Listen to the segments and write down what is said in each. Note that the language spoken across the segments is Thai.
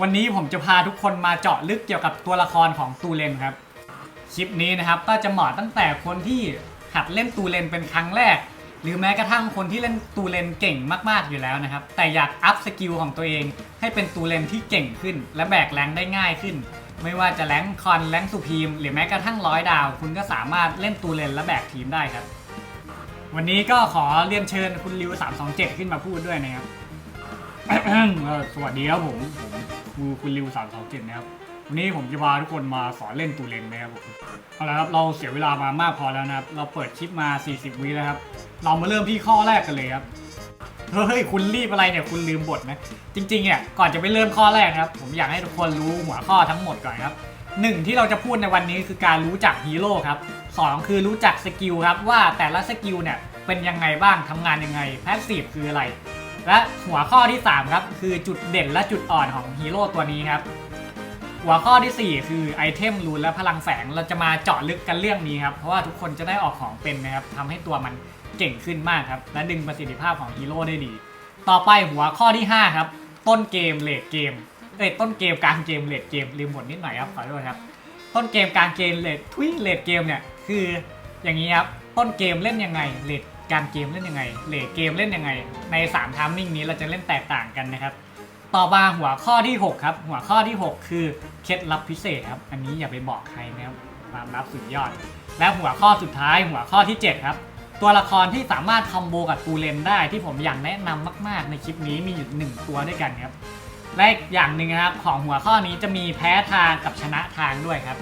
วันนี้ผมจะพาทุกคนมาเจาะลึกเกี่ยวกับตัวละครของตูเลนครับ คลิปนี้นะครับก็จะเหมาะตั้งแต่คนที่หัดเล่นตูเลนเป็นครั้งแรก หรือแม้กระทั่งคนที่เล่นตูเลนเก่งมากๆอยู่แล้วนะครับ แต่อยากอัพสกิลของตัวเอง ให้เป็นตูเลนที่เก่งขึ้น และแบกแรงได้ง่ายขึ้น ไม่ว่าจะแรงคอนแรงสุพีม หรือแม้กระทั่งร้อยดาว คุณก็สามารถเล่นตูเลนและแบกทีมได้ครับ วันนี้ก็ขอเรียนเชิญคุณริว327 ขึ้นมาพูดด้วยนะครับ เอ่อสวัสดีครับผมผม ครูคุณริว327นะครับ วันนี้ผมจะพาทุกคนมาสอนเล่นตูเลนนะครับผมเอาละครับเราเสียเวลามามากพอแล้วนะครับ เราเปิดคลิปมา 40 วิแล้วครับ เรามาเริ่มที่ข้อแรกกันเลยครับ เฮ้ยคุณรีบอะไรเนี่ยคุณลืมบทนะ จริงๆเนี่ยก่อนจะไปเริ่มข้อแรกนะครับ ผมอยากให้ทุกคนรู้หัวข้อทั้งหมดก่อนครับหนึ่งที่เราจะพูดในวันนี้คือการรู้จักฮีโร่ครับสองคือรู้จักสกิลครับว่าแต่ละสกิลเนี่ยเป็นยังไงบ้างทำงานยังไงแพสซีฟคืออะไร และหัวข้อที่ 3 ครับ คือจุดเด่นและจุดอ่อนของฮีโร่ตัวนี้ครับ หัวข้อทีสี่ 4 คือไอเทมรูนและพลังแฝงเราจะมาเจาะลึกกันเรื่องนี้ครับ เพราะว่าทุกคนจะได้ออกของเป็นนะครับทำให้ตัวมันเก่งขึ้นมากครับ และดึงประสิทธิภาพของฮีโร่ได้ดี ต่อไปหัวข้อที่ 5 ครับ ต้นเกมเลดเกมเอ้ยต้นเกมกลางเกมเลดเกมลืมบทนิดหน่อยครับขอโทษครับ ต้นเกมกลางเกมเลดทุยเลดเกมเนี่ยคืออย่างนี้ครับต้นเกมเล่นยังไงเลด กางเกมเล่นยังไงเลดเกมเล่นยังไง ใน3ทามมิ่งนี้เราจะเล่นแตกต่างกันนะครับ ต่อมาหัวข้อที่ 6 ครับ หัวข้อที่ 6 คือเคล็ดลับพิเศษครับ อันนี้อย่าไปบอกใครนะครับความลับสุดยอด และหัวข้อสุดท้ายหัวข้อที่ 7 ครับ ตัวละครที่สามารถคอมโบกับตูเลนได้ที่ผมอยากแนะนำมาก ๆ ในคลิปนี้มีอยู่หนึ่งตัวด้วยกันครับและอย่างหนึ่งนะครับของหัวข้อนี้จะมีแพ้ทางกับชนะทางด้วยครับ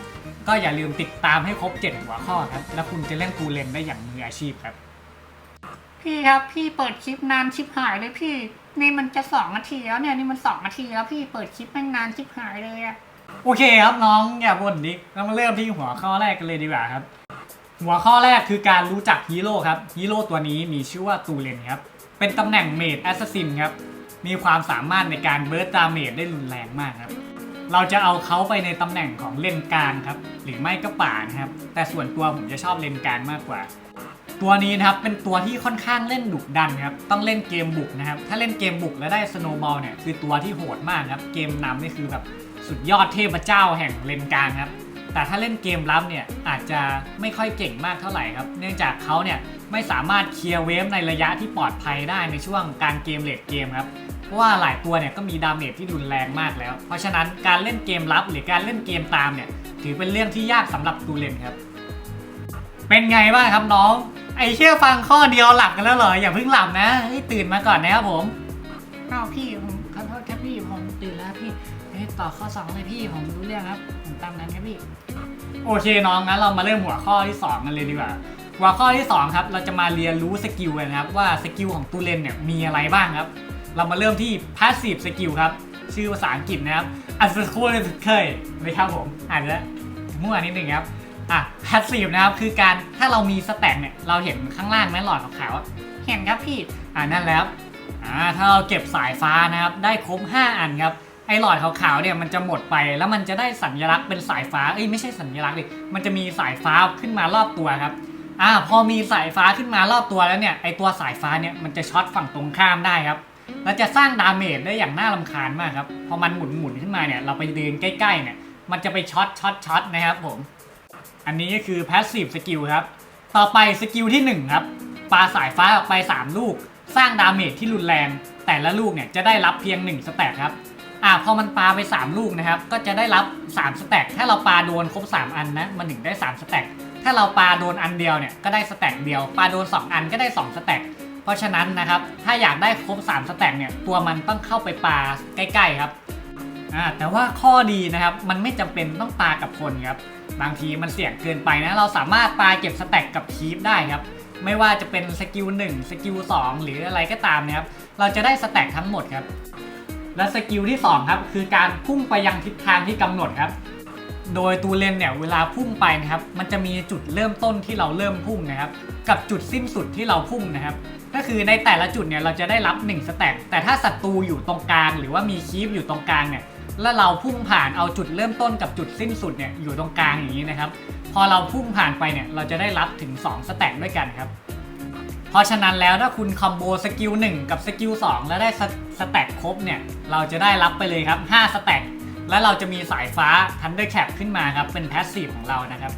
ก็อย่าลืมติดตามให้ครบ 7 หัวข้อครับ แล้วคุณจะเล่นตูเลนได้อย่างมืออาชีพครับ พี่ครับ พี่เปิดคลิปนานชิบหายเลยพี่ นี่มันจะสองนาทีแล้วเนี่ยนี่มันสองนาทีแล้วพี่เปิดคลิปแม่งนานชิบหายเลยอะโอเคครับน้องอย่าบ่นดิเรามาเริ่มที่หัวข้อแรกกันเลยดีกว่าครับ หัวข้อแรกคือการรู้จักฮีโร่ครับฮีโร่ตัวนี้มีชื่อว่าตูเลนครับเป็นตำแหน่งเมดแอสซัสซินครับมีความสามารถในการเบิร์ดดาเมจได้รุนแรงมากครับ เราจะเอาเขาไปในตำแหน่งของเลนกลางครับ หรือไม่ก็ป่านะครับ แต่ส่วนตัวผมจะชอบเลนกลางมากกว่า ตัวนี้นะครับเป็นตัวที่ค่อนข้างเล่นดุดันครับต้องเล่นเกมบุกนะครับถ้าเล่นเกมบุกแล้วได้สโนว์บอลเนี่ยคือตัวที่โหดมากครับเกมนำนี่คือแบบสุดยอดเทพเจ้าแห่งเลนกลางครับแต่ถ้าเล่นเกมรับเนี่ยอาจจะไม่ค่อยเก่งมากเท่าไหร่ครับ เนื่องจากเขาเนี่ยไม่สามารถเคลียร์เวฟในระยะที่ปลอดภัยได้ในช่วงการเกมเลดเกมครับเพราะว่าหลายตัวเนี่ยก็มีดาเมจที่รุนแรงมากแล้ว เพราะฉะนั้นการเล่นเกมรับหรือการเล่นเกมตามเนี่ยถือเป็นเรื่องที่ยากสำหรับตูเลนครับ เป็นไงบ้างครับน้อง ไอเชื่อฟังข้อเดียวหลับกันแล้วเหรอ อย่าเพิ่งหลับนะให้ตื่นมาก่อนนะครับผมอ้าวพี่ผมขอโทษครับพี่ผมตื่นแล้วพี่เฮ้ยต่อข้อสองเลยพี่ผมรู้เรื่องครับผมตามนั้นครับพี่โอเคน้องงั้นเรามาเริ่มหัวข้อที่2กันเลยดีกว่าหัวข้อที่2ครับเราจะมาเรียนรู้สกิลกันนะครับว่าสกิลของตูเลนเนี่ยมีอะไรบ้างครับ เรามาเริ่มที่ passive skill ครับชื่อภาษาอังกฤษนะครับ a s c o l e เคยนะครับผมอ่านแล้วมั่วนิดนึงครับ อะ passive นะครับคือการถ้าเรามีสแต็กเนี่ยเราเห็นข้างล่างไหมหลอดขาวๆเห็นครับพี่อ่านั่นแล้วอ่าถ้าเราเก็บสายฟ้านะครับได้ครบ 5 อันครับไอ้หลอดขาวๆเนี่ยมันจะหมดไปแล้วมันจะได้สัญลักษณ์เป็นสายฟ้าเอ้ยไม่ใช่สัญลักษณ์ดิมันจะมีสายฟ้าขึ้นมารอบตัวครับอ่าพอมีสายฟ้าขึ้นมารอบตัวแล้วเนี่ยไอตัวสายฟ้าเนี่ยมันจะช็อตฝั่งตรงข้ามได้ครับแล้วจะสร้างดาเมจได้อย่างน่ารำคาญมากครับพอมันหมุนหมุนๆขึ้นมาเนี่ยเราไปเดินใกล้ๆเนี่ยมันจะไปช็อตช็อตช็อตนะครับผม อันนี้ก็คือ passive skill ครับ ต่อไปสกิลที่ 1 ครับปาสายฟ้าออกไป 3 ลูก สร้างดาเมจที่รุนแรง แต่ละลูกเนี่ยจะได้รับเพียง 1 สแต็กครับอ่าพอมันปาไป 3 ลูกนะครับ ก็จะได้รับ 3 สแต็กถ้าเราปาโดนครบ 3 อันนะมันถึงได้ 3 สแต็กถ้าเราปาโดนอันเดียวเนี่ยก็ได้สแต็กเดียว ปาโดน 2 อันก็ได้ 2 สแต็กเพราะฉะนั้นนะครับถ้าอยากได้ครบ 3 สแต็กเนี่ยตัวมันต้องเข้าไปปาใกล้ๆครับอ่าแต่ว่าข้อดีนะครับมันไม่จำเป็นต้องปากับคนครับ บางทีมันเสี่ยงเกินไปนะ เราสามารถปาเก็บสแต็กกับคีฟได้ครับ ไม่ว่าจะเป็นสกิล1สกิล2หรืออะไรก็ตามนะครับ เราจะได้สแต็กทั้งหมดครับ และสกิลที่2ครับคือการพุ่งไปยังทิศทางที่กำหนดครับ โดยตูเลนเนี่ยเวลาพุ่งไปนะครับ มันจะมีจุดเริ่มต้นที่เราเริ่มพุ่งนะครับ กับจุดสิ้นสุดที่เราพุ่งนะครับก็คือในแต่ละจุดเนี่ยเราจะได้รับ 1 สแต็กแต่ถ้าศัตรูอยู่ตรงกลาง หรือว่ามีคีฟอยู่ตรงกลางเนี่ย แล้วเราพุ่งผ่านเอาจุดเริ่มต้นกับจุดสิ้นสุดเนี่ยอยู่ตรงกลางอย่างนี้นะครับ พอเราพุ่งผ่านไปเนี่ยเราจะได้รับถึง 2 สแต็กด้วยกันครับ เพราะฉะนั้นแล้วถ้าคุณคอมโบสกิล1กับสกิล2แล้วได้สสแต็กครบเนี่ยเราจะได้รับไปเลยครับ5สแต็กแล้วเราจะมีสายฟ้า Thunder Cap ขึ้นมาครับ เป็นแพสซีฟของเรานะครับ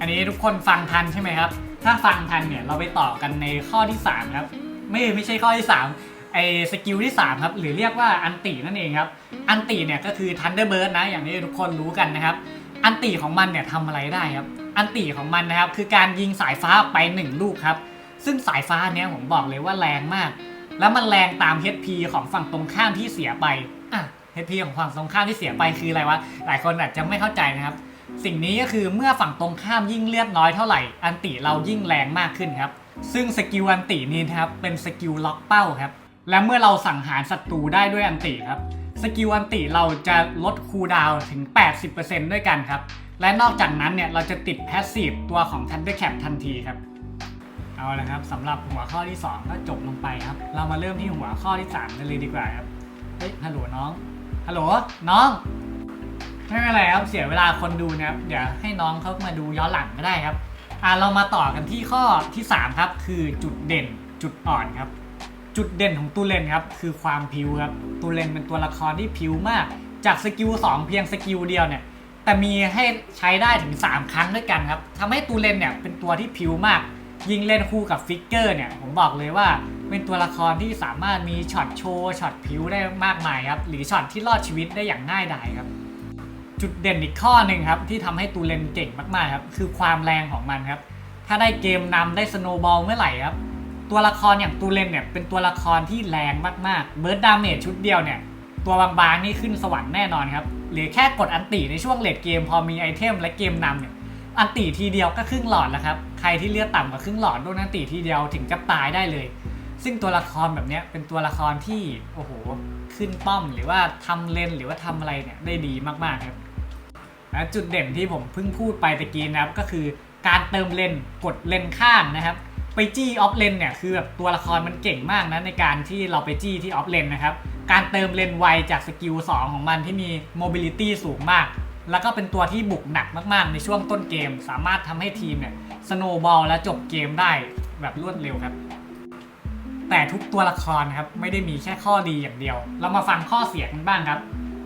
อันนี้ทุกคนฟังทันใช่ไหมครับ ถ้าฟังทันเนี่ยเราไปต่อกันในข้อที่ 3 ครับ ไม่ไม่ใช่ข้อที่ 3 ไอสกิลที่ 3 ครับ หรือเรียกว่าอันตินั่นเองครับ อันติเนี่ยก็คือ Thunderbird นะ อย่างที่ทุกคนรู้กันนะครับ อันติของมันเนี่ยทำอะไรได้ครับ อันติของมันนะครับ คือการยิงสายฟ้าไป 1 ลูกครับ ซึ่งสายฟ้าเนี้ยผมบอกเลยว่าแรงมาก แล้วมันแรงตาม HP ของฝั่งตรงข้ามที่เสียไปอะ HP ของฝั่งตรงข้ามที่เสียไปคืออะไรวะ หลายคนอาจจะไม่เข้าใจนะครับ สิ่งนี้ก็คือเมื่อฝั่งตรงข้ามยิ่งเลือดน้อยเท่าไหร่ อันติเรายิ่งแรงมากขึ้นครับ ซึ่งสกิลอันตินี้นะครับ เป็นสกิลล็อกเป้าครับ และเมื่อเราสังหารศัตรูได้ด้วยอันติครับ สกิลอันติเราจะลดคูดาวถึง 80%ด้วยกันครับ และนอกจากนั้นเนี่ยเราจะติดแพสซีฟตัวของ Thunder Cap ทันทีครับ เอาละครับสำหรับหัวข้อที่ 2 ก็จบลงไปครับ เรามาเริ่มที่หัวข้อที่ 3 กันเลยดีกว่าครับ เฮ้ย ฮัลโหลน้อง ฮัลโหลน้อง ไม่เป็นไรครับ เสียเวลาคนดูนะครับ เดี๋ยวให้น้องเขามาดูย้อนหลังก็ได้ครับ อ่าเรามาต่อกันที่ข้อที่ 3 ครับ คือจุดเด่นจุดอ่อนครับ จุดเด่นของตูเลนครับคือความพิวครับตูเลนเป็นตัวละครที่พิวมาก จากสกิล2เพียงสกิลเดียวเนี่ยแต่มีให้ใช้ได้ถึง 3 ครั้งด้วยกันครับทำให้ตูเลนเนี่ยเป็นตัวที่พิวมาก ยิงเล่นคู่กับฟิกเกอร์เนี่ยผมบอกเลยว่าเป็นตัวละครที่สามารถมีช็อตโชว์ช็อตพิวได้มากมายครับหรือช็อตที่รอดชีวิตได้อย่างง่ายดายครับจุดเด่นอีกข้อหนึ่งครับที่ทำให้ตูเลนเก่งมากๆครับคือความแรงของมันครับถ้าได้เกมนำได้สโนว์บอลเมื่อไหร่ครับ ตัวละครอย่างตูเลนเนี่ยเป็นตัวละครที่แรงมากๆเบิร์ดดาเมจชุดเดียวเนี่ย ตัวบางๆนี่ขึ้นสวรรค์แน่นอนครับหรือแค่กดอันติในช่วงเลดเกมพอมีไอเทมและเกมนำเนี่ยอันติทีเดียวก็ครึ่งหลอดแล้วครับ ใครที่เลือดต่ำกว่าครึ่งหลอดโดนอันติทีเดียวถึงกับตายได้เลย ซึ่งตัวละครแบบนี้เป็นตัวละครที่โอ้โหขึ้นป้อมหรือว่าทำเลนหรือว่าทำอะไรเนี่ยได้ดีมากๆครับและจุดเด่นที่ผมเพิ่งพูดไปตะกี้นะครับก็คือการเติมเลนกดเลนข้างนะครับ ไปจี้ออฟเลนเนี่ยคือแบบตัวละครมันเก่งมากนะในการที่เราไปจี้ที่ออฟเลนนะครับ การเติมเลนไวจากสกิล2ของมันที่มีโมบิลิตี้สูงมาก แล้วก็เป็นตัวที่บุกหนักมากๆ ในช่วงต้นเกม สามารถทำให้ทีมเนี่ยสโนบอลและจบเกมได้แบบรวดเร็วครับ แต่ทุกตัวละครครับไม่ได้มีแค่ข้อดีอย่างเดียว เรามาฟังข้อเสียกันบ้างครับ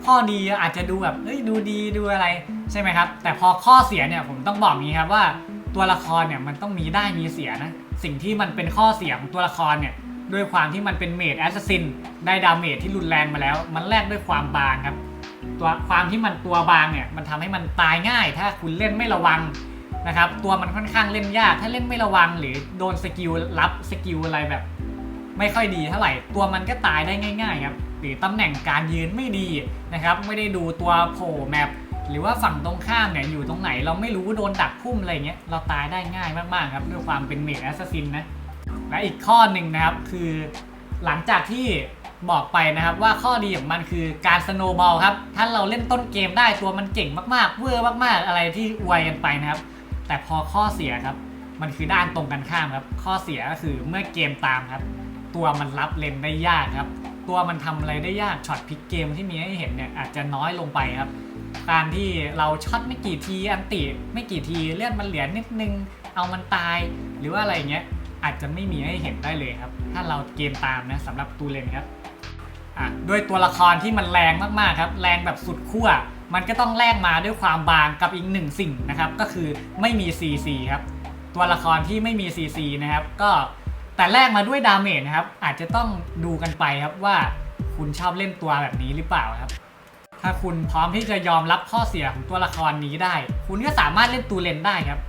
ข้อดีอาจจะดูแบบเอ้ยดูดีดูอะไรใช่ไหมครับ แต่พอข้อเสียเนี่ยผมต้องบอกงี้ครับว่าตัวละครเนี่ยมันต้องมีได้มีเสียนะ สิ่งที่มันเป็นข้อเสียของตัวละครเนี่ยด้วยความที่มันเป็นเมดแอสซัสซินได้ดาเมจที่รุนแรงมาแล้ว มันแลกด้วยความบางครับ ตัวความที่มันตัวบางเนี่ยมันทำให้มันตายง่าย ถ้าคุณเล่นไม่ระวังนะครับ ตัวมันค่อนข้างเล่นยาก ถ้าเล่นไม่ระวังหรือโดนสกิลรับสกิลอะไรแบบ ไม่ค่อยดีเท่าไหร่ ตัวมันก็ตายได้ง่าย ๆ ครับ หรือตำแหน่งการยืนไม่ดีนะครับ ไม่ได้ดูตัวโผล่แมป หรือว่าฝั่งตรงข้ามเนี่ยอยู่ตรงไหนเราไม่รู้โดนดักพุ่มอะไรเงี้ยเราตายได้ง่ายมากๆครับด้วยความเป็นเมดแอสซัสซินนะและอีกข้อหนึ่งนะครับคือหลังจากที่บอกไปนะครับว่าข้อดีของมันคือการสโนว์บอลครับ ถ้าเราเล่นต้นเกมได้ตัวมันเก่งมากๆ เวอร์มากๆ อะไรที่อวยกันไปนะครับ แต่พอข้อเสียครับ มันคือด้านตรงกันข้ามครับ ข้อเสียก็คือเมื่อเกมตามครับ ตัวมันรับเลนได้ยากครับ ตัวมันทำอะไรได้ยากช็อตพลิกเกมที่มีให้เห็นเนี่ยอาจจะน้อยลงไปครับ การที่เราช็อตไม่กี่ทีอันติไม่กี่ทีเลือดมันเหลือนิดนึง เอามันตายหรือว่าอะไรเงี้ยอาจจะไม่มีให้เห็นได้เลยครับ ถ้าเราเกมตามนะสำหรับตูเลนครับอะด้วยตัวละครที่มันแรงมากๆครับ แรงแบบสุดขั้วมันก็ต้องแลกมาด้วยความบางกับอีกหนึ่งสิ่งนะครับ ก็คือไม่มี CC ครับตัวละครที่ไม่มี CC นะครับก็แต่แลกมาด้วยดาเมจนะครับอาจจะต้องดูกันไปครับว่าคุณชอบเล่นตัวแบบนี้หรือเปล่าครับ ถ้าคุณพร้อมที่จะยอมรับข้อเสียของตัวละครนี้ได้ คุณก็สามารถเล่นตูเลนได้ครับ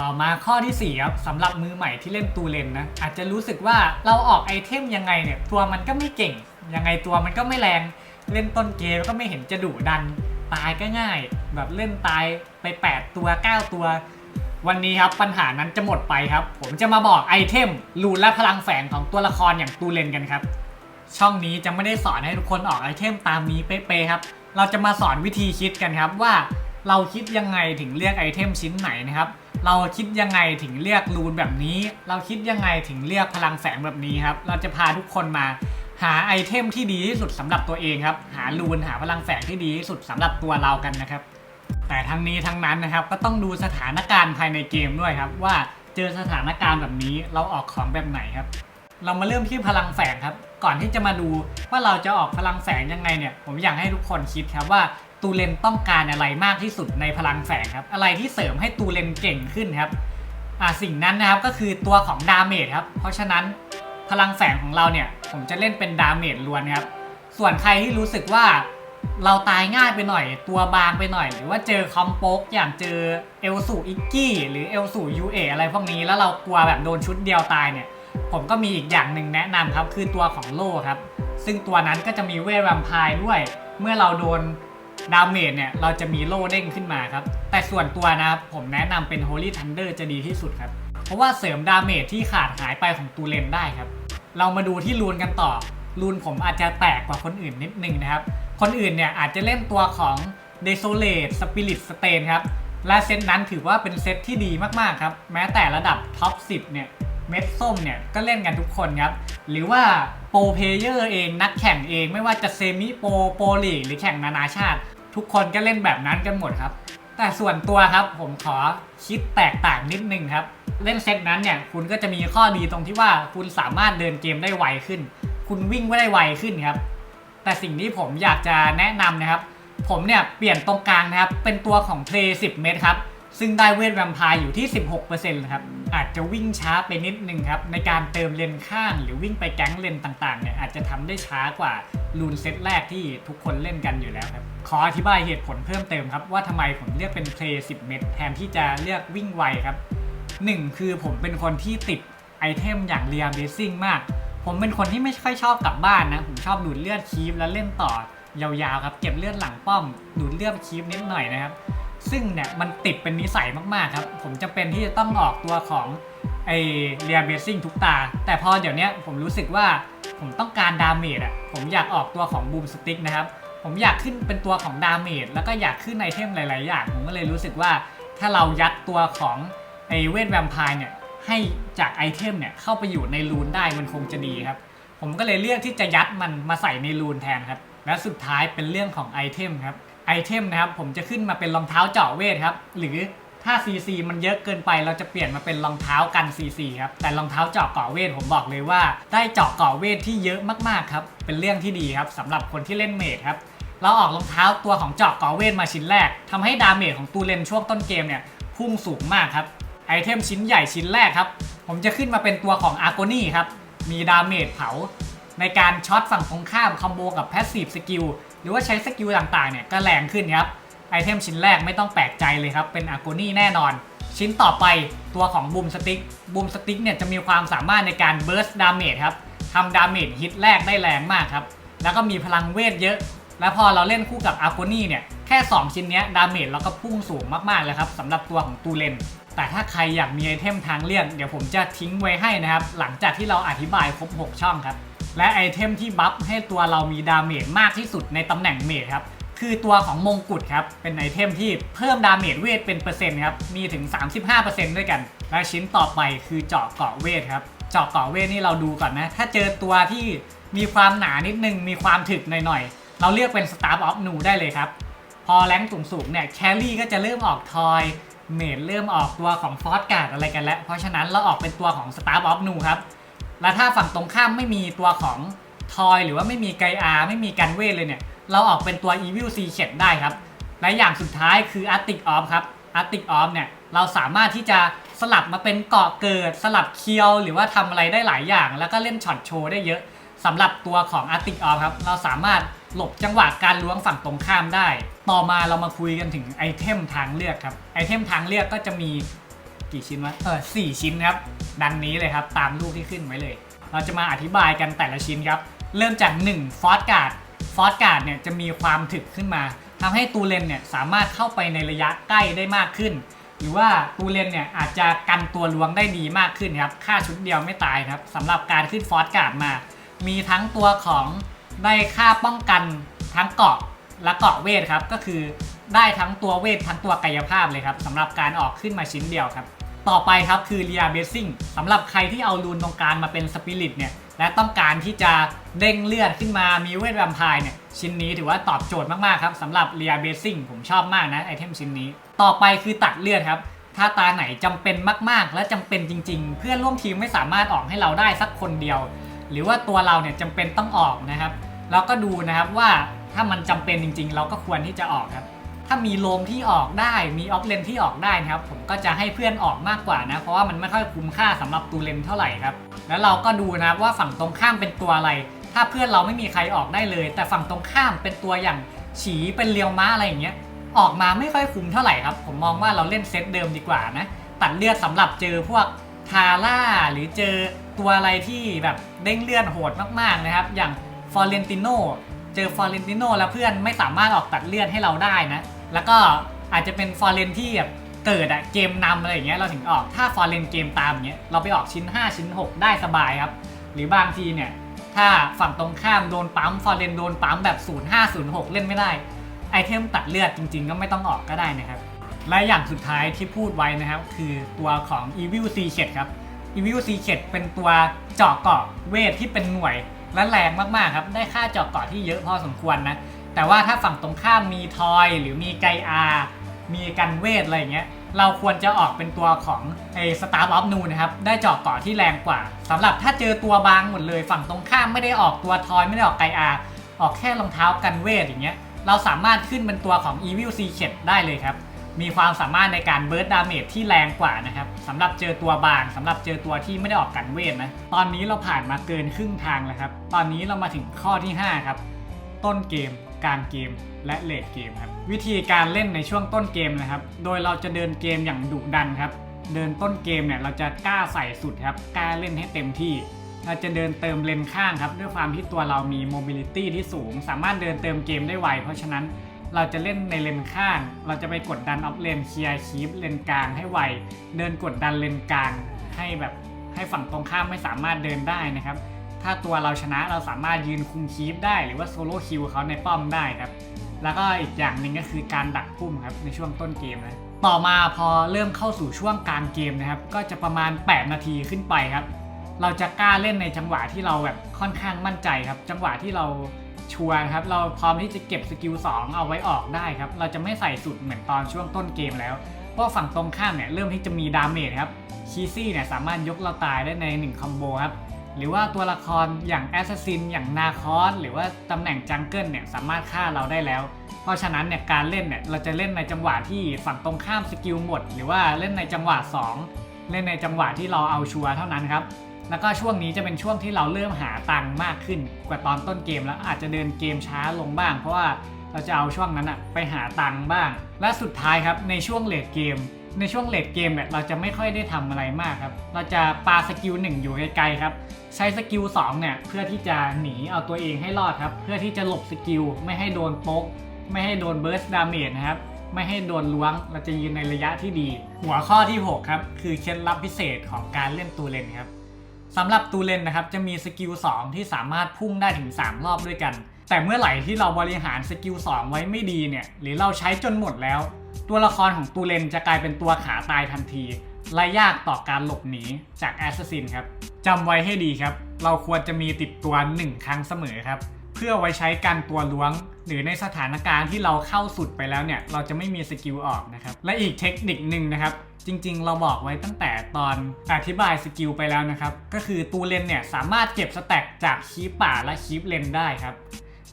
ต่อมาข้อที่4ครับสำหรับมือใหม่ที่เล่นตูเลนนะอาจจะรู้สึกว่าเราออกไอเทมยังไงเนี่ยตัวมันก็ไม่เก่ง ยังไงตัวมันก็ไม่แรงเล่นต้นเกมก็ไม่เห็นจะดุดันตายก็ง่าย แบบเล่นตายไป 8 ตัว 9 ตัว วันนี้ครับปัญหานั้นจะหมดไปครับ ผมจะมาบอกไอเทมรูนและพลังแฝงของตัวละครอย่างตูเลนกันครับ ช่องนี้จะไม่ได้สอนให้ทุกคนออกไอเทมตามนี้เป๊ะๆครับ เราจะมาสอนวิธีคิดกันครับว่าเราคิดยังไงถึงเลือกไอเทมชิ้นไหนนะครับ เราคิดยังไงถึงเลือกรูนแบบนี้ เราคิดยังไงถึงเลือกพลังแฝงแบบนี้ครับ เราจะพาทุกคนมาหาไอเทมที่ดีที่สุดสำหรับตัวเองครับ หารูนหาพลังแฝงที่ดีที่สุดสำหรับตัวเรากันนะครับ แต่ทั้งนี้ทั้งนั้นนะครับก็ต้องดูสถานการณ์ภายในเกมด้วยครับ ว่าเจอสถานการณ์แบบนี้เราออกของแบบไหนครับ เรามาเริ่มที่พลังแฝงครับ ก่อนที่จะมาดูว่าเราจะออกพลังแฝงยังไงเนี่ย ผมอยากให้ทุกคนคิดครับว่าตูเลนต้องการอะไรมากที่สุดในพลังแฝงครับ อะไรที่เสริมให้ตูเลนเก่งขึ้นครับอ่าสิ่งนั้นนะครับก็คือตัวของดาเมจครับ เพราะฉะนั้นพลังแฝงของเราเนี่ย ผมจะเล่นเป็นดาเมจล้วนครับ ส่วนใครที่รู้สึกว่าเราตายง่ายไปหน่อย ตัวบางไปหน่อย หรือว่าเจอคอมโป๊กอย่างเจอเอลสูอิกกี้หรือเอลสูยูเออะไรพวกนี้แล้วเรากลัวแบบโดนชุดเดียวตายเนี่ย ผมก็มีอีกอย่างหนึ่งแนะนำครับ คือตัวของโล่ครับ ซึ่งตัวนั้นก็จะมีเวทแวมไพร์ด้วย เมื่อเราโดนดาเมจเนี่ย เราจะมีโล่เด้งขึ้นมาครับ แต่ส่วนตัวนะครับผมแนะนำเป็น Holy Thunder จะดีที่สุดครับ เพราะว่าเสริมดาเมจที่ขาดหายไปของตูเลนได้ครับ เรามาดูที่รูนกันต่อ รูนผมอาจจะแตกกว่าคนอื่นนิดนึงนะครับ คนอื่นเนี่ยอาจจะเล่นตัวของ Desolate Spirit Stain ครับและเซตนั้นถือว่าเป็นเซตที่ดีมากๆครับ แม้แต่ระดับท็อป 10 เนี่ย เม็ดส้มเนี่ยก็เล่นกันทุกคนครับ หรือว่าโปรเพเยอร์เองนักแข่งเองไม่ว่าจะเซมิโปรโปรลีกหรือแข่งนานาชาติ ทุกคนก็เล่นแบบนั้นกันหมดครับ แต่ส่วนตัวครับผมขอคิดแตกต่างนิดนึงครับ เล่นเซตนั้นเนี่ยคุณก็จะมีข้อดีตรงที่ว่าคุณสามารถเดินเกมได้ไวขึ้น คุณวิ่งได้ไวขึ้นครับ แต่สิ่งที่ผมอยากจะแนะนำนะครับ ผมเนี่ยเปลี่ยนตรงกลางนะครับเป็นตัวของ Play 10 เมตรครับซึ่งได้เวทแวมพร์อยู่ที่ 16%ครับ อาจจะวิ่งช้าไปนิดนึงครับ ในการเติมเลนข้างหรือวิ่งไปแก๊งเลนต่างๆเนี่ยอาจจะทำได้ช้ากว่ารูนเซตแรกที่ทุกคนเล่นกันอยู่แล้วครับ ขออธิบายเหตุผลเพิ่มเติมครับ ว่าทำไมผมเลือกเป็น Play 10 เมตรแทนที่จะเลือกวิ่งไวครับหนึ่งคือผมเป็นคนที่ติดไอเทมอย่างเรียเบสซิ่งมาก ผมเป็นคนที่ไม่ค่อยชอบกลับบ้านนะ ผมชอบดูดเลือดคีฟแล้วเล่นต่อยาวๆครับ เก็บเลือดหลังป้อมดูดเลือดคีฟนิดหน่อยนะครับ ซึ่งเนี่ยมันติดเป็นนิสัยมากๆครับ ผมจะเป็นที่จะต้องออกตัวของไอเรียเบสซิ่งทุกตา แต่พอเดี๋ยวนี้ผมรู้สึกว่าผมต้องการดาเมจอะผมอยากออกตัวของบูมสติ๊กนะครับ ผมอยากขึ้นเป็นตัวของดาเมจแล้วก็อยากขึ้นไอเทมหลาย ๆ อย่าง ผมก็เลยรู้สึกว่าถ้าเรายัดตัวของไอเวทแวมไพร์เนี่ยให้จากไอเทมเนี่ยเข้าไปอยู่ในรูนได้มันคงจะดีครับ ผมก็เลยเลือกที่จะยัดมันมาใส่ในรูนแทนครับ และสุดท้ายเป็นเรื่องของไอเทมครับ ไอเทมนะครับ ผมจะขึ้นมาเป็นรองเท้าเจาะเวทครับ หรือถ้า CC มันเยอะเกินไปเราจะเปลี่ยนมาเป็นรองเท้ากัน CC ครับ แต่รองเท้าเจาะเกาะเวทผมบอกเลยว่า ได้เจาะเกาะเวทที่เยอะมากๆครับ เป็นเรื่องที่ดีครับสำหรับคนที่เล่นเมดครับเราออกรองเท้าตัวของเจาะเกาะเวทมาชิ้นแรกทำให้ดาเมจของตูเลนช่วงต้นเกมเนี่ยพุ่งสูงมากครับไอเทมชิ้นใหญ่ชิ้นแรกครับ ผมจะขึ้นมาเป็นตัวของอาร์โกนี่ครับมีดาเมจเผา ในการช็อตฝั่งตรงข้ามคอมโบกับแพสซีฟสกิล หรือว่าใช้สกิลต่างๆเนี่ยก็แรงขึ้นครับไอเทมชิ้นแรกไม่ต้องแปลกใจเลยครับ เป็นอาร์โกนี่แน่นอน ชิ้นต่อไปตัวของบูมสติ๊กบูมสติ๊กเนี่ยจะมีความสามารถในการเบิร์สดาเมจครับทำดาเมจฮิตแรกได้แรงมากครับ แล้วก็มีพลังเวทเยอะ แล้วพอเราเล่นคู่กับอาร์โกนี่เนี่ยแค่ 2 ชิ้นเนี้ยดาเมจเราก็พุ่งสูงมากๆเลยครับสำหรับตัวของตูเลนแต่ถ้าใครอยากมีไอเทมทางเลือกเดี๋ยวผมจะทิ้งไว้ให้นะครับ หลังจากที่เราอธิบายครบ 6 ช่องครับ และไอเทมที่บัฟให้ตัวเรามีดาเมจมากที่สุดในตำแหน่งเมจครับคือตัวของมงกุฎครับ เป็นไอเทมที่เพิ่มดาเมจเวทเป็นเปอร์เซ็นต์ครับ มีถึง 35%ด้วยกัน และชิ้นต่อไปคือเจาะเกาะเวทครับ เจาะเกาะเวทนี่เราดูก่อนนะ ถ้าเจอตัวที่มีความหนานิดนึง มีความถึกหน่อยๆ เราเลือกเป็น Star of Nu ได้เลยครับ พอแรงสูงๆเนี่ย แครี่ก็จะเริ่มออกทอย เมดเริ่มออกตัวของฟอสการ์ดอะไรกันแล้ว เพราะฉะนั้นเราออกเป็นตัวของ Star of Nu ครับ และถ้าฝั่งตรงข้ามไม่มีตัวของทอยหรือว่าไม่มีไกอาไม่มีกันเวทเลยเนี่ย เราออกเป็นตัว Evil s e c r e t ได้ครับ และอย่างสุดท้ายคือ Arctic Off ครับ Arctic Off เนี่ยเราสามารถที่จะสลับมาเป็นเกาะเกิด สลับเคียว หรือว่าทำอะไรได้หลายอย่าง แล้วก็เล่นช็อตโชว์ได้เยอะสำหรับตัวของ Arctic Off ครับ เราสามารถหลบจังหวะการล้วงฝั่งตรงข้ามได้ ต่อมาเรามาคุยกันถึงไอเทมทางเลือกครับ ไอเทมทางเลือกก็จะมี กี่ชิ้นวะเออสี่ชิ้นครับ ดังนี้เลยครับ ตามรูปที่ขึ้นไว้เลย เราจะมาอธิบายกันแต่ละชิ้นครับ เริ่มจาก 1 ฟอสการ์ด ฟอสการ์ดเนี่ยจะมีความถึกขึ้นมาทำให้ตูเลนเนี่ยสามารถเข้าไปในระยะใกล้ได้มากขึ้น หรือว่าตูเลนเนี่ยอาจจะกันตัวล้วงได้ดีมากขึ้นครับ ค่าชุดเดียวไม่ตายครับสำหรับการขึ้นฟอสการ์ดมา มีทั้งตัวของได้ค่าป้องกันทั้งเกาะและเกาะเวทครับ ก็คือ ได้ทั้งตัวเวททั้งตัวกายภาพเลยครับสำหรับการออกขึ้นมาชิ้นเดียวครับ ต่อไปครับคือเรียเบสซิ่งสำหรับใครที่เอารูนตรงกลางมาเป็นสปิริตเนี่ยและต้องการที่จะเด้งเลือดขึ้นมามีเวทแวมไพร์เนี่ยชิ้นนี้ถือว่าตอบโจทย์มากๆครับสำหรับเรียเบสซิ่งผมชอบมากนะไอเทมชิ้นนี้ ต่อไปคือตัดเลือดครับถ้าตาไหนจำเป็นมากๆ และจำเป็นจริง ๆ เพื่อนร่วมทีมไม่สามารถออกให้เราได้สักคนเดียว หรือว่าตัวเราเนี่ยจำเป็นต้องออกนะครับ เราก็ดูนะครับว่าถ้ามันจำเป็นจริง ๆ เราก็ควรที่จะออกครับ ถ้ามีโลมที่ออกได้ มีออฟเลนที่ออกได้นะครับ ผมก็จะให้เพื่อนออกมากกว่านะ เพราะว่ามันไม่ค่อยคุ้มค่าสำหรับตูเลนเท่าไหร่ครับ แล้วเราก็ดูนะว่าฝั่งตรงข้ามเป็นตัวอะไร ถ้าเพื่อนเราไม่มีใครออกได้เลย แต่ฝั่งตรงข้ามเป็นตัวอย่างฉีเป็นเลียวม้าอะไรอย่างเงี้ย ออกมาไม่ค่อยคุ้มเท่าไหร่ครับ ผมมองว่าเราเล่นเซตเดิมดีกว่านะ ตัดเลือดสำหรับเจอพวกทาร่าหรือเจอตัวอะไรที่แบบเด้งเลือดโหดมากๆนะครับ อย่างฟอร์เรนติโนเจอฟอร์เรนติโนแล้วเพื่อนไม่สามารถออกตัดเลือดให้เราได้นะ แล้วก็อาจจะเป็นฟอร์เรนที่แบบเกิดอะเกมนำอะไรอย่างเงี้ยเราถึงออกถ้าฟอร์เรนเกมตามเงี้ยเราไปออกชิ้น 5 ชิ้น 6 ได้สบายครับ หรือบางทีเนี่ยถ้าฝั่งตรงข้ามโดนปั๊มฟอร์เรนโดนปั๊มแบบ 0506 เล่นไม่ได้ไอเทมตัดเลือดจริง ๆ ก็ไม่ต้องออกก็ได้นะครับและอย่างสุดท้ายที่พูดไว้นะครับ คือตัวของ Evil Secret ครับ Evil Secret เป็นตัวเจาะเกาะเวทที่เป็นหน่วยและแรงมากๆครับ ได้ค่าเจาะเกาะที่เยอะพอสมควรนะ แต่ว่าถ้าฝั่งตรงข้ามมีทอยหรือมีไกอามีกันเวทอะไรอย่างเงี้ยเราควรจะออกเป็นตัวของไอ้สตาร์ออฟนูนะครับ ได้เจาะเกาะที่แรงกว่าสำหรับถ้าเจอตัวบางหมดเลยฝั่งตรงข้ามไม่ได้ออกตัวทอยไม่ได้ออกไกอาออกแค่รองเท้ากันเวทอย่างเงี้ยเราสามารถขึ้นเป็นตัวของ Evil Secret ได้เลยครับ มีความสามารถในการเบิร์ดดาเมจที่แรงกว่านะครับสำหรับเจอตัวบางสำหรับเจอตัวที่ไม่ได้ออกกันเวทนะ ตอนนี้เราผ่านมาเกินครึ่งทางแล้วครับ ตอนนี้เรามาถึงข้อที่ 5 ครับ ต้นเกม กลางเกมและเลดเกมครับวิธีการเล่นในช่วงต้นเกมนะครับ โดยเราจะเดินเกมอย่างดุดันครับ เดินต้นเกมเนี่ยเราจะกล้าใส่สุดครับกล้าเล่นให้เต็มที่ เราจะเดินเติมเลนข้างครับ ด้วยความที่ตัวเรามี mobility ที่สูง สามารถเดินเติมเกมได้ไวเพราะฉะนั้นเราจะเล่นในเลนข้าง เราจะไปกดดันออฟเลนเคลียร์คีฟเลนกลางให้ไว เดินกดดันเลนกลางให้แบบให้ฝั่งตรงข้ามไม่สามารถเดินได้นะครับ ถ้าตัวเราชนะเราสามารถยืนคุมคีฟได้หรือว่าโซโล่คิวเขาในป้อมได้ครับ แล้วก็อีกอย่างหนึ่งก็คือการดักพุ่มครับในช่วงต้นเกมนะ ต่อมาพอเริ่มเข้าสู่ช่วงกลางเกมนะครับ ก็จะประมาณ 8 นาทีขึ้นไปครับ เราจะกล้าเล่นในจังหวะที่เราแบบค่อนข้างมั่นใจครับ จังหวะที่เราชัวร์ครับ เราพร้อมที่จะเก็บสกิล2เอาไว้ออกได้ครับ เราจะไม่ใส่สุดเหมือนตอนช่วงต้นเกมแล้ว เพราะฝั่งตรงข้ามเนี่ยเริ่มที่จะมีดาเมจครับ คีซี่เนี่ยสามารถยกเราตายได้ใน1คอมโบครับ หรือว่าตัวละครอย่างแอสซัสซินอย่างนาคอสหรือว่าตำแหน่งจังเกิลเนี่ยสามารถฆ่าเราได้แล้ว เพราะฉะนั้นเนี่ยการเล่นเนี่ยเราจะเล่นในจังหวะที่ฝั่งตรงข้ามสกิลหมด หรือว่าเล่นในจังหวะ 2 เล่นในจังหวะที่เราเอาชัวร์เท่านั้นครับแล้วก็ช่วงนี้จะเป็นช่วงที่เราเริ่มหาตังค์มากขึ้นกว่าตอนต้นเกมแล้วอาจจะเดินเกมช้าลงบ้าง เพราะว่าเราจะเอาช่วงนั้นอะไปหาตังค์บ้าง และสุดท้ายครับในช่วงเลดเกม ในช่วงเลดเกมเนี่ยเราจะไม่ค่อยได้ทำอะไรมากครับ เราจะปาสกิลหนึ่งอยู่ไกลๆครับ ใช้สกิล2เนี่ยเพื่อที่จะหนีเอาตัวเองให้รอดครับ เพื่อที่จะหลบสกิลไม่ให้โดนโป๊ก ไม่ให้โดนเบิร์สดาเมจนะครับ ไม่ให้โดนล้วง เราจะยืนในระยะที่ดี หัวข้อที่ 6 ครับ คือเคล็ดลับพิเศษของการเล่นตูเลนครับสำหรับตูเลนนะครับจะมีสกิล2ที่สามารถพุ่งได้ถึง 3 รอบด้วยกัน แต่เมื่อไหร่ที่เราบริหารสกิล2ไว้ไม่ดีเนี่ย หรือเราใช้จนหมดแล้ว ตัวละครของตูเลนจะกลายเป็นตัวขาตายทันที และยากต่อการหลบหนีจากแอสซัสซินครับจำไว้ให้ดีครับ เราควรจะมีติดตัว 1 ครั้งเสมอครับ เพื่อไว้ใช้กันตัวล้วง หรือในสถานการณ์ที่เราเข้าสุดไปแล้วเนี่ย เราจะไม่มีสกิลออกนะครับ และอีกเทคนิคหนึ่งนะครับจริงๆ เราบอกไว้ตั้งแต่ตอนอธิบายสกิลไปแล้วนะครับ ก็คือตูเลนเนี่ยสามารถเก็บสแต็กจากคีปป่าและคีปเลนได้ครับ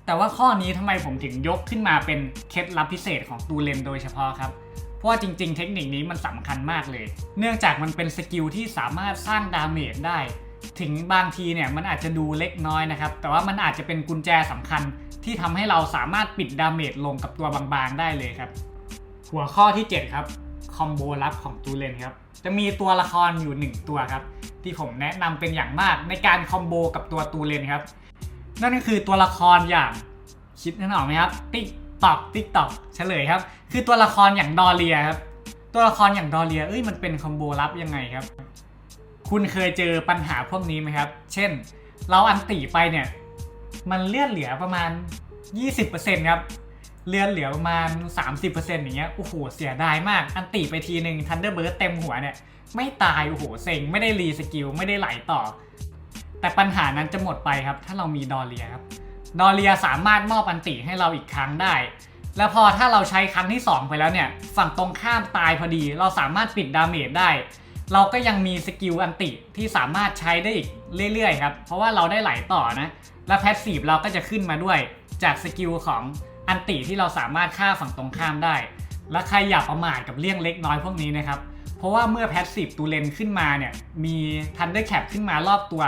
แต่ว่าข้อนี้ทำไมผมถึงยกขึ้นมาเป็นเคล็ดลับพิเศษของตูเลนโดยเฉพาะครับ เพราะว่าจริง ๆ เทคนิคนี้มันสำคัญมากเลย เนื่องจากมันเป็นสกิลที่สามารถสร้างดาเมจได้ ถึงบางทีเนี่ยมันอาจจะดูเล็กน้อยนะครับ แต่ว่ามันอาจจะเป็นกุญแจสำคัญที่ทำให้เราสามารถปิดดาเมจลงกับตัวบางๆ ได้เลยครับ หัวข้อที่ 7 ครับคอมโบลับของตูเลนครับ จะมีตัวละครอยู่ 1 ตัวครับ ที่ผมแนะนำเป็นอย่างมากในการคอมโบกับตัวตูเลนครับ นั่นก็คือตัวละครอย่างคิดนั่นออกไหมครับติ๊กตอกติ๊กตอกเฉลยครับ คือตัวละครอย่างดอเรียครับ ตัวละครอย่างดอเรียเอ้ยมันเป็นคอมโบลับยังไงครับ คุณเคยเจอปัญหาพวกนี้ไหมครับ เช่น เราอันติไปเนี่ย มันเลือนเหลือประมาณ 20%ครับเลือนเหลือประมาณ 30%อย่างเงี้ย โอ้โห เสียดายมาก อันติไปทีหนึ่งทันเดอร์เบิร์ดเต็มหัวเนี่ย ไม่ตาย โอ้โห เซ็ง ไม่ได้รีสกิล ไม่ได้ไหลต่อ แต่ปัญหานั้นจะหมดไปครับ ถ้าเรามีดอเรียครับดอเรียสามารถมอบอันติให้เราอีกครั้งได้ แล้วพอถ้าเราใช้ครั้งที่ 2 ไปแล้วเนี่ย ฝั่งตรงข้ามตายพอดี เราสามารถปิดดาเมจได้ เราก็ยังมีสกิลอันติที่สามารถใช้ได้อีกเรื่อยๆครับ เพราะว่าเราได้ไหลต่อนะ และแพสซีฟเราก็จะขึ้นมาด้วย จากสกิลของอันติที่เราสามารถฆ่าฝั่งตรงข้ามได้ และใครอย่าประมาทกับเรื่องเล็กน้อยพวกนี้นะครับ เพราะว่าเมื่อแพสซีฟตูเลนขึ้นมาเนี่ย มีทันเดอร์แคปขึ้นมารอบตัว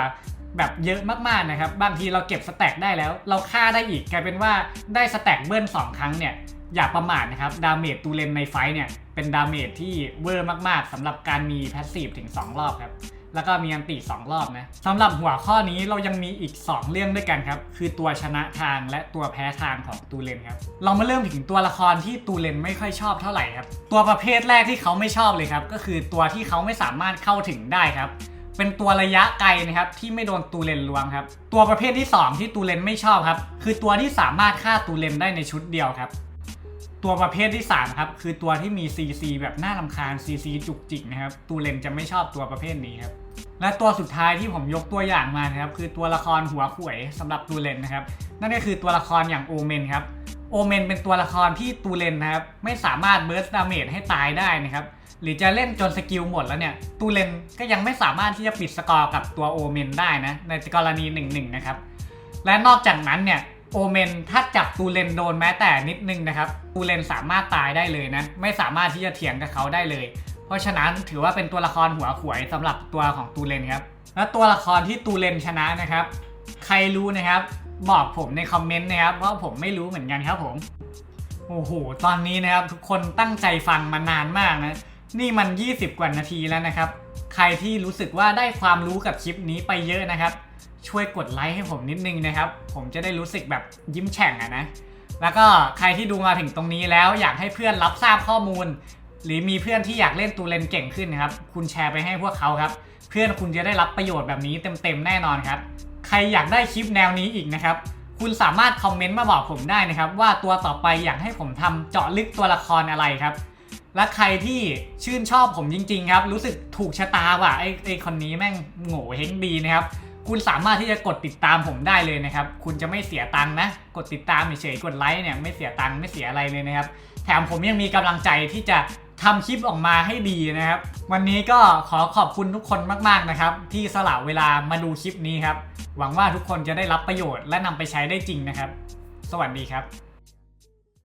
แบบเยอะมากๆนะครับ บางทีเราเก็บสแต็กได้แล้ว เราฆ่าได้อีกกลายเป็นว่าได้สแต็กเบิ้ลสองครั้งเนี่ย อย่าประมาทนะครับ ดาเมจตูเลนในไฟเนี่ยเป็นดาเมจที่เวอร์มากๆสำหรับการมีแพสซีฟถึง 2 รอบครับ แล้วก็มีอันติ2รอบนะสำหรับหัวข้อนี้เรายังมีอีก 2 เรื่องด้วยกันครับ คือตัวชนะทางและตัวแพ้ทางของตูเลนครับ เรามาเริ่มถึงตัวละครที่ตูเลนไม่ค่อยชอบเท่าไหร่ครับ ตัวประเภทแรกที่เขาไม่ชอบเลยครับ ก็คือตัวที่เขาไม่สามารถเข้าถึงได้ครับ เป็นตัวระยะไกลนะครับที่ไม่โดนตูเลนลวงครับ ตัวประเภทที่ 2 ที่ตูเลนไม่ชอบครับ คือตัวที่สามารถฆ่าตูเลนได้ในชุดเดียวครับ ตัวประเภทที่3ครับคือตัวที่มี CC แบบน่ารำคาญ CC จุกจิกนะครับตูเลนจะไม่ชอบตัวประเภทนี้ครับและตัวสุดท้ายที่ผมยกตัวอย่างมานะครับคือตัวละครหัวขวยสำหรับตูเลนนะครับนั่นก็คือตัวละครอย่างโอเมนครับโอเมนเป็นตัวละครที่ตูเลนนะครับไม่สามารถเบิร์สดาเมจให้ตายได้นะครับ หรือจะเล่นจนสกิลหมดแล้วเนี่ย ตูเลนก็ยังไม่สามารถที่จะปิดสกอร์กับตัวโอเมนได้นะ ในกรณี1นนะครับ และนอกจากนั้นเนี่ยโอเมนถ้าจับตูเลนโดนแม้แต่นิดนึงนะครับตูเลนสามารถตายได้เลยนะ ไม่สามารถที่จะเถียงกับเขาได้เลย เพราะฉะนั้นถือว่าเป็นตัวละครหัวขวยสำหรับตัวของตูเลนครับและตัวละครที่ตูเลนชนะนะครับ ใครรู้นะครับ บอกผมในคอมเมนต์นะครับเพราะผมไม่รู้เหมือนกันครับผมโอ้โหตอนนี้นะครับทุกคนตั้งใจฟังมานานมากนะ นี่มัน 20 กว่านาทีแล้วนะครับ ใครที่รู้สึกว่าได้ความรู้กับคลิปนี้ไปเยอะนะครับ ช่วยกดไลค์ให้ผมนิดนึงนะครับ ผมจะได้รู้สึกแบบยิ้มแฉ่งอะนะ แล้วก็ใครที่ดูมาถึงตรงนี้แล้วอยากให้เพื่อนรับทราบข้อมูล หรือมีเพื่อนที่อยากเล่นตูเลนเก่งขึ้นนะครับ คุณแชร์ไปให้พวกเขาครับ เพื่อนคุณจะได้รับประโยชน์แบบนี้เต็มๆแน่นอนครับ ใครอยากได้คลิปแนวนี้อีกนะครับ คุณสามารถคอมเมนต์มาบอกผมได้นะครับ ว่าตัวต่อไปอยากให้ผมทำเจาะลึกตัวละครอะไรครับ และใครที่ชื่นชอบผมจริง ๆ ครับ รู้สึกถูกชะตาว่ะไอ้ไอ้คนนี้แม่งโง่เฮงดีนะครับ คุณสามารถที่จะกดติดตามผมได้เลยนะครับ คุณจะไม่เสียตังค์นะ กดติดตามเฉยๆกดไลค์เนี่ยไม่เสียตังค์ไม่เสียอะไรเลยนะครับ แถมผมยังมีกำลังใจที่จะทำคลิปออกมาให้ดีนะครับ วันนี้ก็ขอขอบคุณทุกคนมากๆนะครับ ที่สละเวลามาดูคลิปนี้ครับ หวังว่าทุกคนจะได้รับประโยชน์และนำไปใช้ได้จริงนะครับ สวัสดีครับ